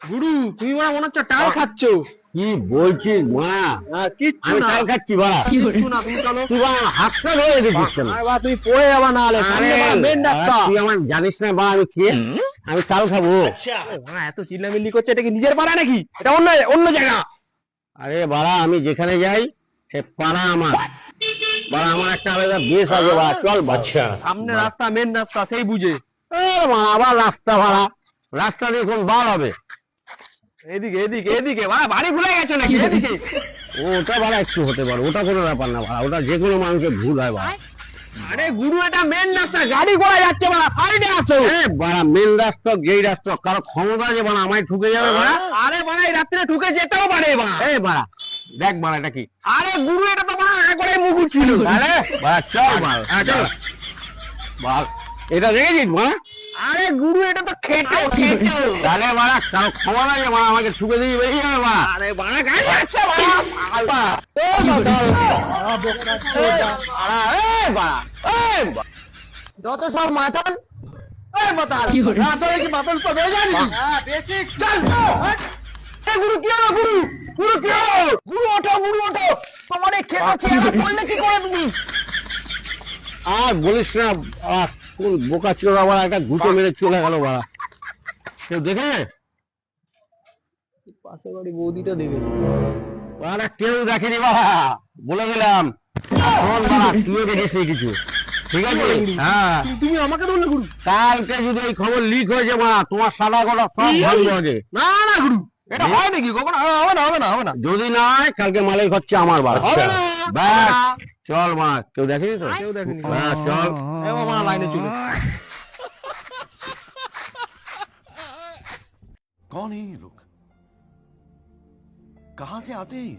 গুরু তুমি মনে মনে হচ্ছে টাল খাচ্ছ। কি বলছিস মা? হ্যাঁ, কিচ্ছু না। তাল খাচ্ছি বাড়া কিচ্ছু না তুমি চলো। তুই বাড়া হাতটা ধরে দিচ্ছিস কেন? আরে বাবা, তুমি পড়ে যাবা না হলে সামনে আরে, মেন বাড়া, ডাক্তার। তুই আমার জানিস না বা আমি কে? আমি তাল খাব। বাবা, এত চিল্লামিল্লি করছে এটা কি নিজের পাড়া নাকি? এটা অন্য অন্য জায়গা। আরে বাড়া আমি যেখানে যাই সে পাড়া আমার। বাড়া আমার একটা আলাদা বেশ আছে বাড়া চল আচ্ছা। সামনে রাস্তা মেন রাস্তা সেই বুঝে। আবার রাস্তা ভাড়া রাস্তা দিয়ে কোন বার হবে? এদিকে এদিকে এদিকে বাবা বাড়ি ভুলে গেছো নাকি? এদিকে। ওটা ভাড়া একটু হতে পারে ওটা কোনো ব্যাপার না ভাড়া ওটা যে কোনো মানুষের ভুল হয় ভাড়া আরে গুরু এটা মেন রাস্তা গাড়ি ঘোড়া যাচ্ছে বাবা সাইডে আসো। এ বাড়া মেন রাস্তা যেই রাস্তা কারও ক্ষমতা আছে বাড়া আমায় ঠুকে যাবে বাড়া। আরে বাবা এই রাত্রে ঢুকে যেতেও পারে বা এ বাড়া দেখ বাড়া এটা কি? আরে গুরু এটা তো বাবা একবারে মুগুর ছিল। আরে বাড়া চল বাড়া হ্যাঁ, চল। বাড়া এটা দেখেছিস বাড়া? আরে গুরু এটা তো খেটো। খেটো। তাহলে বাড়া কারও ক্ষমতা আছে বাড়া আমাকে ঠুকে দিয়ে বেরিয়ে যাবে বাড়া। আরে বাবা গাড়ি যাচ্ছে বাবা বাড়া, এ বাড়া, এ যত সব মাতাল এই মাতাল রাতরে কি মাতাল তো বেজে জানি হ্যাঁ বেশি চল এ গুরু কি হলো গুরু? গুরু কি হলো? গুরু ওঠো গুরু ওঠো। তোমার এই খেটো চেহারা করলে কি করে তুমি? আর বলিস না আহ, কোন বোকা চোরা বাড়া একটা গুটো মেরে চলে গেল বাড়া কেউ দেখে? পাশে বাড়ি বৌদিটা দেখেছে। বাড়া কেউ দেখেনি বাবা বলে গেলাম শোন বাড়া তুইও কিছু। ঠিক আছে? হ্যাঁ। তুমি আমাকে ধরলে গুরু। কালকে যদি এই খবর লিক হয়ে যাবে না তোমার সাদা গোটা সব ভাঙবো আগে। না না গুরু। এটা হয় নাকি কখনো? হবে না হবে না হবে না। যদি না কালকে মালের হচ্ছে আমার বাড়া। হবে ব্যাস। হবে না। চল মা কেউ দেখেনি তো কেউ দেখেনি হ্যাঁ চল এ বাবা লাইনে চলে कौन है ये लोग कहां से आते हैं ये?